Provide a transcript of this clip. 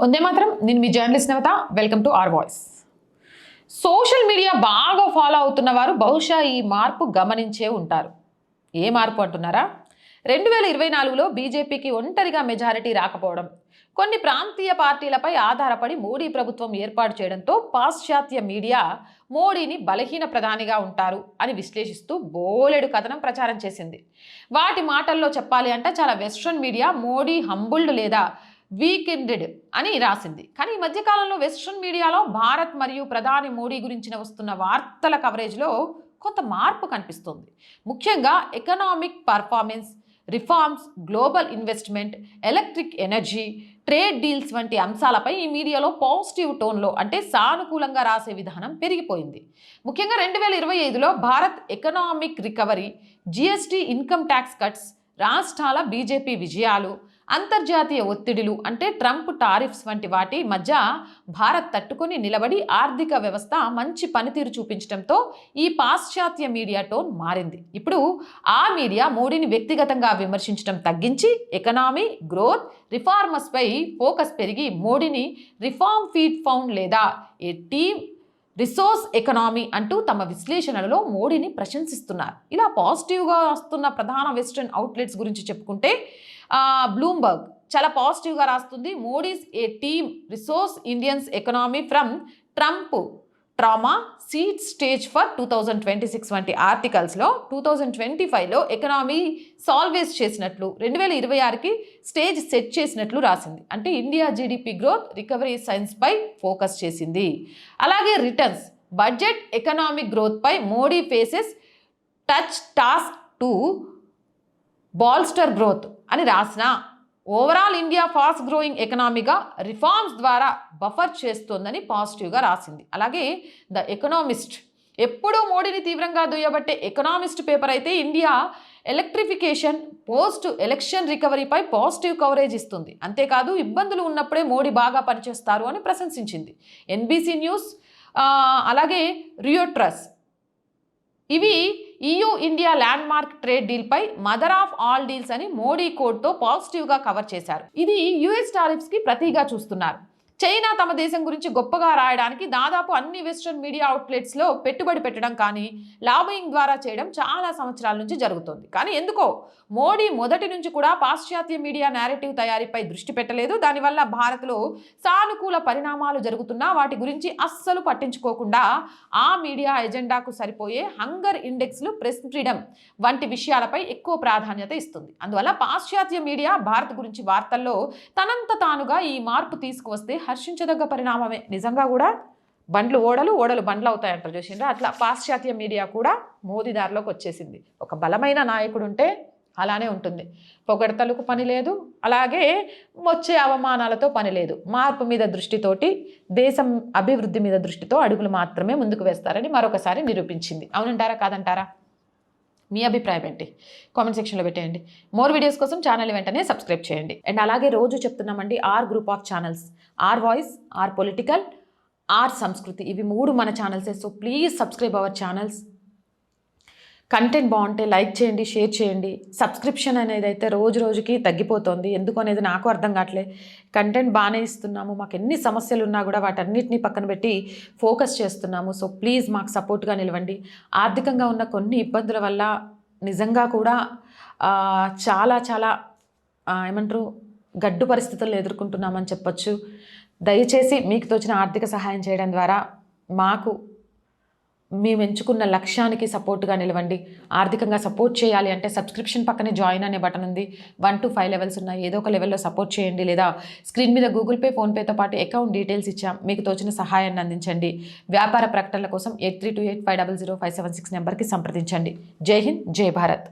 ఉందే మాత్రం. నేను మీ journalist Navatha. Welcome to R voice. Social media బాగా ఫాలో అవుతున్న వారు బహుశా ఈ మార్పు గమనించే ఉంటారు. ఏ మార్పు అంటున్నారా? రెండు వేల ఇరవై నాలుగులో బీజేపీకి ఒంటరిగా మెజారిటీ రాకపోవడం కొన్ని ప్రాంతీయ పార్టీలపై ఆధారపడి మోడీ ప్రభుత్వం ఏర్పాటు చేయడంతో పాశ్చాత్య మీడియా మోడీని బలహీన ప్రధానిగా ఉంటారు అని విశ్లేషిస్తూ బోలెడు కథనం ప్రచారం చేసింది. వాటి మాటల్లో చెప్పాలి అంటే చాలా వెస్ట్రన్ మీడియా మోడీ హంబుల్డ్ లేదా వీకెండెడ్ అని రాసింది. కానీ ఈ మధ్యకాలంలో వెస్ట్రన్ మీడియాలో భారత్ మరియు ప్రధాని మోడీ గురించిన వస్తున్న వార్తల కవరేజ్లో కొంత మార్పు కనిపిస్తుంది. ముఖ్యంగా economic performance reforms global investment electric energy trade deals వంటి అంశాలపై ఈ మీడియాలో పాజిటివ్ టోన్లో అంటే సానుకూలంగా రాసే విధానం పెరిగిపోయింది. ముఖ్యంగా రెండు వేల ఇరవై ఐదులో Bharat economic recovery GST income tax cuts రాష్ట్రాల బీజేపీ విజయాలు అంతర్జాతీయ ఒత్తిడిలు అంటే ట్రంప్ టారిఫ్స్ వంటి వాటి మధ్య భారత్ తట్టుకొని నిలబడి ఆర్థిక వ్యవస్థ మంచి పనితీరు చూపించడంతో ఈ పాశ్చాత్య మీడియా టోన్ మారింది. ఇప్పుడు ఆ మీడియా మోడీని వ్యక్తిగతంగా విమర్శించడం తగ్గించి ఎకనామీ గ్రోత్ రిఫార్మర్స్పై ఫోకస్ పెరిగి మోడీని రిఫార్మ్ ఫీడ్ ఫౌండ్ లేదా ఏ టీమ్ రిసోర్స్ ఎకనామీ అంటూ తమ విశ్లేషణలలో మోడీని ప్రశంసిస్తున్నారు. ఇలా పాజిటివ్గా వస్తున్న ప్రధాన వెస్ట్రన్ అవుట్లెట్స్ గురించి చెప్పుకుంటే బ్లూంబర్గ్ చాలా పాజిటివ్గా రాస్తుంది. Modi's A team resource Indians economy from Trump trauma seat stage for two thousand twenty six వంటి ఆర్టికల్స్లో టూ థౌజండ్ ట్వంటీ ఫైవ్లో ఎకనామీ సాల్వేస్ చేసినట్లు రెండు వేల ఇరవై ఆరుకి స్టేజ్ సెట్ చేసినట్లు రాసింది. అంటే ఇండియా జీడిపి గ్రోత్ రికవరీ సైన్స్పై ఫోకస్ చేసింది. అలాగే returns budget economic గ్రోత్పై Modi faces touch task to bolster growth అని రాసిన. ఓవరాల్ ఇండియా ఫాస్ట్ గ్రోయింగ్ ఎకనామీగా రిఫార్మ్స్ ద్వారా బఫర్ చేస్తోందని పాజిటివ్గా రాసింది. అలాగే ద ఎకనామిస్ట్ ఎప్పుడూ మోడీని తీవ్రంగా దుయ్యబట్టే ఎకనామిస్ట్ పేపర్ అయితే ఇండియా ఎలక్ట్రిఫికేషన్ పోస్ట్ ఎలక్షన్ రికవరీపై పాజిటివ్ కవరేజ్ ఇస్తుంది. అంతేకాదు ఇబ్బందులు ఉన్నప్పుడే మోడీ బాగా పనిచేస్తారు అని ప్రశంసించింది. ఎన్బీసీ న్యూస్ అలాగే రియోట్రస్ ఇవి EU India landmark trade డీల్పై మదర్ ఆఫ్ ఆల్ డీల్స్ అని మోడీ కోడ్తో పాజిటివ్గా కవర్ చేశారు. ఇది యుఎస్ టారిఫ్స్కి ప్రతిగా చూస్తున్నారు. చైనా తమ దేశం గురించి గొప్పగా రాయడానికి దాదాపు అన్ని వెస్ట్రన్ మీడియా అవుట్లెట్స్లో పెట్టుబడి పెట్టడం కానీ లాబయింగ్ ద్వారా చేయడం చాలా సంవత్సరాల నుంచి జరుగుతోంది. కానీ ఎందుకో మోడీ మొదటి నుంచి కూడా పాశ్చాత్య మీడియా నేరేటివ్ తయారీపై దృష్టి పెట్టలేదు. దానివల్ల భారత్లో సానుకూల పరిణామాలు జరుగుతున్నా వాటి గురించి అస్సలు పట్టించుకోకుండా ఆ మీడియా ఎజెండాకు సరిపోయే హంగర్ ఇండెక్స్లు ప్రెస్ ఫ్రీడమ్ వంటి విషయాలపై ఎక్కువ ప్రాధాన్యత ఇస్తుంది. అందువల్ల పాశ్చాత్య మీడియా భారత్ గురించి వార్తల్లో తనంత తానుగా ఈ మార్పు తీసుకువస్తే హర్షించదగ్గ పరిణామమే. నిజంగా కూడా బండ్లు ఓడలు ఓడలు బండ్లు అవుతాయంటారు. చూసిండ్రా? అట్లా పాశ్చాత్య మీడియా కూడా మోదీ దారిలోకి వచ్చేసింది. ఒక బలమైన నాయకుడు ఉంటే అలానే ఉంటుంది. పొగడతలకు పని లేదు అలాగే వచ్చే అవమానాలతో పని లేదు. మార్పు మీద దృష్టితోటి దేశం అభివృద్ధి మీద దృష్టితో అడుగులు మాత్రమే ముందుకు వేస్తారని మరొకసారి నిరూపించింది. అవునంటారా? కాదంటారా? మీ అభిప్రాయం ఏంటి? కామెంట్ సెక్షన్లో పెట్టేయండి. మోర్ వీడియోస్ కోసం ఛానల్ వెంటనే సబ్స్క్రైబ్ చేయండి. అండ్ అలాగే రోజు చెప్తున్నామండి R group of channels. R voice R political R Sanskriti. ఇవి మూడు మన ఛానల్సే. So please subscribe our channels. Content బాగుంటే లైక్ చేయండి షేర్ చేయండి. సబ్స్క్రిప్షన్ అనేది అయితే రోజు రోజుకి తగ్గిపోతుంది. ఎందుకు అనేది నాకు అర్థం కావట్లే. కంటెంట్ బాగానే ఇస్తున్నాము. మాకు ఎన్ని సమస్యలు ఉన్నా కూడా వాటన్నిటిని పక్కన పెట్టి ఫోకస్ చేస్తున్నాము. సో ప్లీజ్ మాకు సపోర్ట్గా నిలవండి. ఆర్థికంగా ఉన్న కొన్ని ఇబ్బందుల వల్ల నిజంగా కూడా చాలా చాలా ఏమంటారు గడ్డు పరిస్థితులను ఎదుర్కొంటున్నామని చెప్పొచ్చు. దయచేసి మీకు తోచిన ఆర్థిక సహాయం చేయడం ద్వారా మాకు మేము ఎంచుకున్న లక్ష్యానికి సపోర్ట్గా నిలవండి. ఆర్థికంగా సపోర్ట్ చేయాలి అంటే సబ్స్క్రిప్షన్ పక్కనే జాయిన్ అనే బటన్ ఉంది. వన్ టు ఫైవ్ లెవెల్స్ ఉన్నాయి. ఏదో ఒక లెవెల్లో సపోర్ట్ చేయండి లేదా స్క్రీన్ మీద గూగుల్ పే ఫోన్పేతో పాటు అకౌంట్ డీటెయిల్స్ ఇచ్చాం. మీకు తోచిన సహాయాన్ని అందించండి. వ్యాపార ప్రకటనల కోసం eight three two eight five double zero five seven six నెంబర్కి సంప్రదించండి. జై హింద్ జై భారత్.